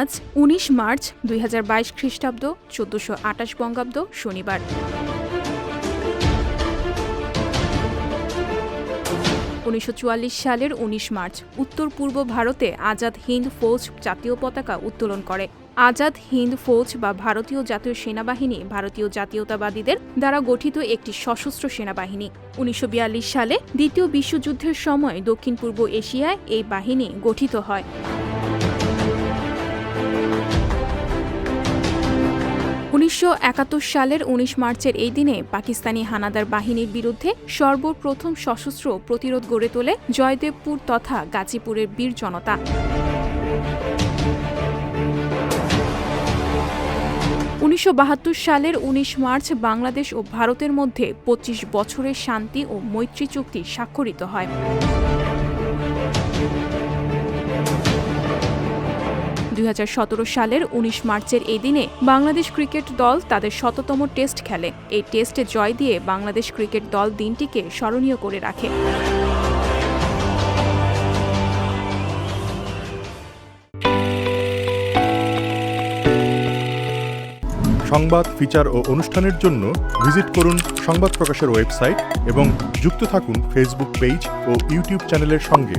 আজ উনিশ মার্চ দুই হাজার বাইশ খ্রিস্টাব্দ চোদ্দশো আটাশ বঙ্গাব্দ শনিবার। উনিশশো চুয়াল্লিশ সালের ১৯ মার্চ উত্তর পূর্ব ভারতে আজাদ হিন্দ ফৌজ জাতীয় পতাকা উত্তোলন করে। আজাদ হিন্দ ফৌজ বা ভারতীয় জাতীয় সেনাবাহিনী ভারতীয় জাতীয়তাবাদীদের দ্বারা গঠিত একটি সশস্ত্র সেনাবাহিনী। উনিশশো বিয়াল্লিশ সালে দ্বিতীয় বিশ্বযুদ্ধের সময় দক্ষিণ পূর্ব এশিয়ায় এই বাহিনী গঠিত হয়। উনিশশো একাত্তর সালের ১৯ মার্চের এই দিনে পাকিস্তানি হানাদার বাহিনীর বিরুদ্ধে সর্বপ্রথম সশস্ত্র প্রতিরোধ গড়ে তোলে জয়দেবপুর তথা গাজীপুরের বীর জনতা। উনিশশো বাহাত্তর সালের ১৯ মার্চ বাংলাদেশ ও ভারতের মধ্যে ২৫ বছরের শান্তি ও মৈত্রী চুক্তি স্বাক্ষরিত হয়। দুই হাজার সতেরো সালের ১৯ মার্চের এই দিনে বাংলাদেশ ক্রিকেট দল তাদের শততম টেস্ট খেলে। এই টেস্টে জয় দিয়ে বাংলাদেশ ক্রিকেট দল দিনটিকে স্মরণীয় করে রাখে। সংবাদ, ফিচার ও অনুষ্ঠানের জন্য ভিজিট করুন সংবাদ প্রকাশের ওয়েবসাইট এবং যুক্ত থাকুন ফেসবুক পেজ ও ইউটিউব চ্যানেলের সঙ্গে।